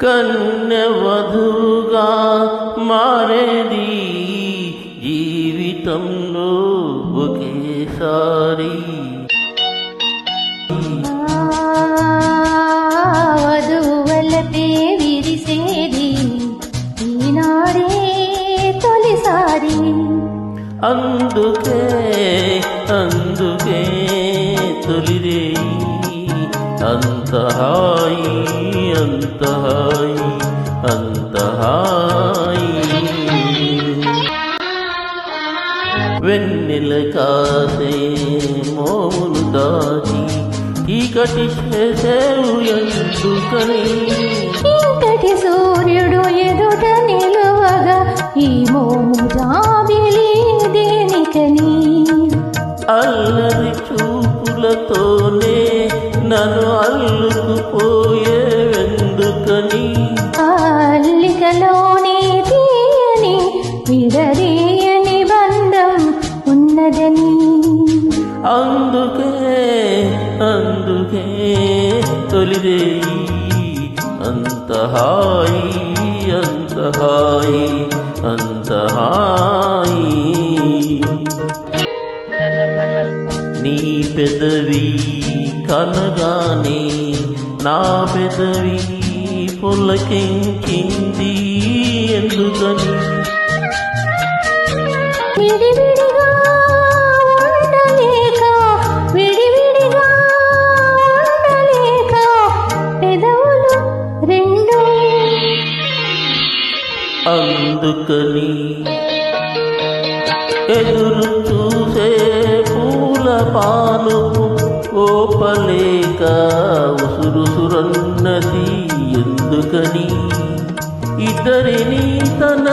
కన్య వధువుగా మారేది జీవితంలో ఒకేసారి. వధువలపే విరిసేది ఈనాడే తొలిసారి. అందుకే అందుకే తొలిరే అంత హాయి అంత హాయి అంత హాయి వెన్నెల కాసే మోములు దాచి చీకటి చేసేవు ఎందుకని? సూర్యుడు ఎదుట నిలువగా ఈ మోము జాబిలి దేనికని? అల్లరి చూపులతోనే నన్ను అల్లుకుపోయేవెందుకని అల్లికలోనే తీయని విడదీయని బంధం ఉన్నదని. అందుకే అందుకే తొలిదేయి అంత హాయి అంత హాయి అంత హాయి. పెదవి కనగానే నా పెదవి పులకించింది ఎందుకని? అందుకని ఎదురు లేక ఉసురుసురన్నది ఎందుకని? ఇద్దరిని తన